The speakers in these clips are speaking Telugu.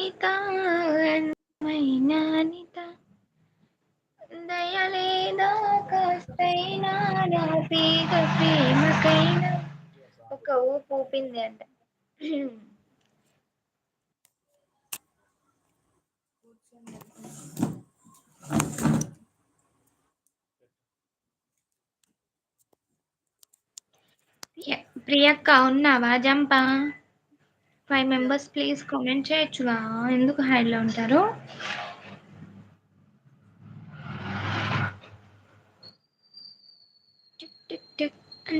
అనిత అందమైన అనిత కాస్తైనా నా ప్రేమకైనా. ఒక ఊపు ఊపింది అంట. ప్రియక్క ఉన్నావా జంపా? ఫైవ్ మెంబర్స్ ప్లీజ్ కామెంట్ చేయొచ్చుగా. ఎందుకు హైడ్లో ఉంటారు?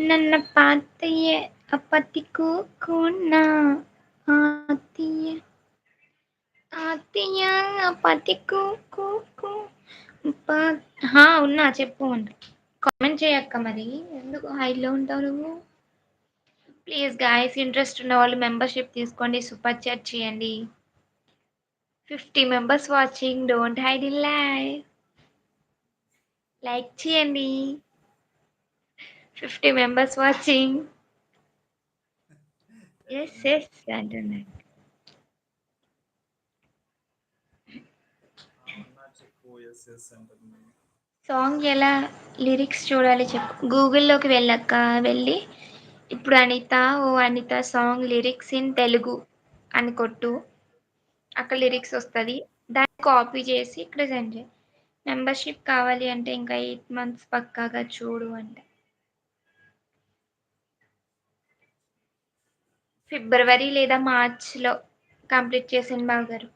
నన్న పాతయ్య అప్పతికు కున్నా ఆతియ ఆతియ అప్పతికు కు ఉన్నా చెప్పు. కామెంట్ చేయక్క మరి. ఎందుకు హైడ్లో ఉంటావు నువ్వు? ప్లీజ్ గాయస్ ఇంట్రెస్ట్ ఉన్న వాళ్ళు మెంబర్షిప్ తీసుకోండి సూపర్ చాట్ చేయండి. Fifty members watching don't hide in live like చేయండి. Fifty members watching S S అంటున్నాడు. సాంగ్ ఎలా లిరిక్స్ చూడాలి చెప్పు. గూగుల్లోకి వెళ్ళక్క వెళ్ళి ఇప్పుడు అనిత ఓ Anitha song lyrics in Telugu అని కొట్టు. అక్కడ లిరిక్స్ వస్తుంది. దాన్ని కాపీ చేసి ఇక్కడ సెండ్ చేయి. మెంబర్షిప్ కావాలి అంటే ఇంకా ఎయిట్ మంత్స్ పక్కాగా చూడు అంటే. ఫిబ్రవరి లేదా మార్చ్లో కంప్లీట్ చేసిన బాబు గారు.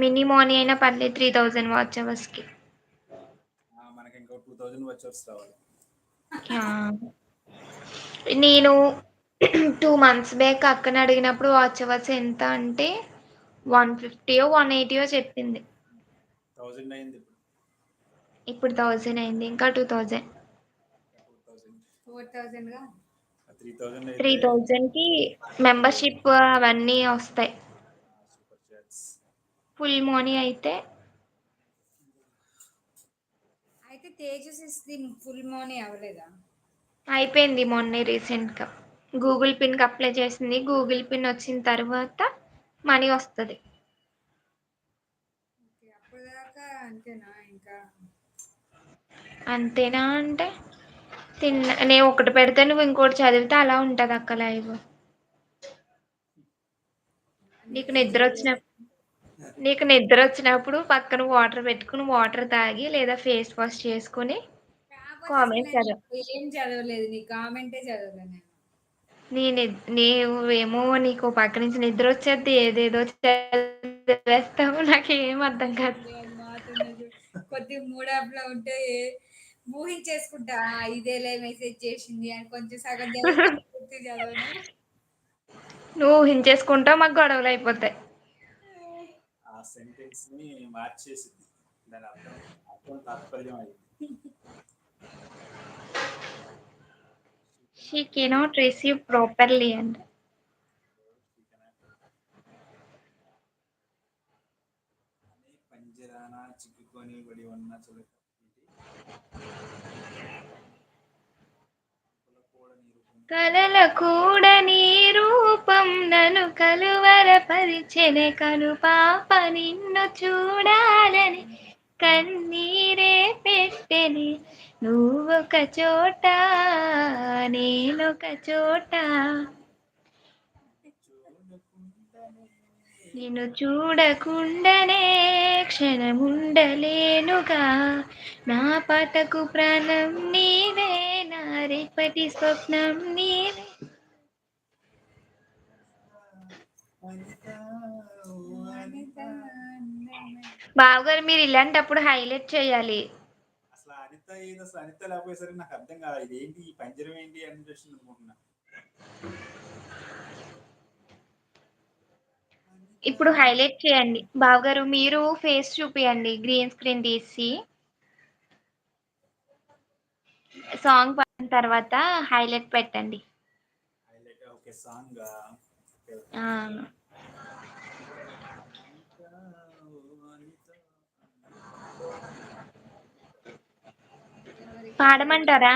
మినీ మోనీ అయినా పర్లేదు త్రీ థౌజండ్ వాచ్ అవర్స్కి థౌజండ్ వచ్చర్స్ రావాలి. నేను టూ మంత్స్ బ్యాక్ అక్కని అడిగినప్పుడు వాచ్ అవర్స్ ఎంత అంటే వన్ ఫిఫ్టీయో వన్ ఎయిటీయో చెప్పింది. థౌజండ్ అయింది ఇప్పుడు. ఇప్పుడు థౌజండ్ అయింది ఇంకా టూ థౌజండ్. త్రీ థౌజండ్ థౌజండ్కి మెంబర్షిప్ అవన్నీ వస్తాయి. ఫుల్ మనీ అయితే అయితే తేజస్ ది ఫుల్ మనీ అవ్వలేదా? అయిపోయింది మొన్నే రీసెంట్గా. గూగుల్ పిన్కి అప్లై చేసింది. గూగుల్ పిన్ వచ్చిన తర్వాత మనీ వస్తుంది. అంతేనా అంటే తిన్న నేను ఒకటి పెడితే నువ్వు ఇంకోటి చదివితే అలా ఉంటుంది అక్క లైవ్ నీకు నిద్ర వచ్చినప్పుడు నీకు నిద్ర వచ్చినప్పుడు పక్కన వాటర్ పెట్టుకుని వాటర్ తాగి లేదా ఫేస్ వాష్ చేసుకుని చదవ ఏం చదవలేదు నీ కామెంటే చదవలేదు నేను. నీవేమో నీకు పక్క నుంచి నిద్ర వచ్చేది ఏదేదో చదివేస్తావు నాకేం అర్థం కాదు. కొద్ది మూడ్లో ఉంటే ఊహించేసుకుంటా "ఆ, ఇదేలే మెసేజ్ చేసింది అని కొంచెం సగం చదవను. నువ్వు ఊహించేసుకుంటావు మాకు గొడవలు అయిపోతాయి. సెంటెన్స్ని మార్చేసింది. దాని అర్థం అర్థం తాత్పర్యం అయింది. She cannot receive properly and పంజరాన చిక్కుకొని పడి ఉన్న చిలక కలల కూడా కలువరపరిచెనే కను పాప నిన్ను చూడాలని కన్నీరే పెట్టెని. నువ్వొక చోట నేనొక చోట. నిన్ను చూడకుండానే క్షణముండలేనుగా. నా పాటకు ప్రాణం నీవే నా రేపటి స్వప్నం నీవే అనిత ఓ అనిత బావగారు మీరు ఇలాంటప్పుడు హైలైట్ చేయాలి. అసలు అనిత ఏది అసలు అనిత లేకపోయేసరికి నాకు అర్థం కాదు ఇది ఏంటి ఈ పంజరం ఏంటి అని అనుకుంటున్నా. ఇప్పుడు హైలైట్ చేయండి. బావగారు మీరు ఫేస్ చూపియండి గ్రీన్ స్క్రీన్ తీసి. సాంగ్ పాడిన తర్వాత హైలైట్ పెట్టండి. Highlight okay song? పాడమంటారా?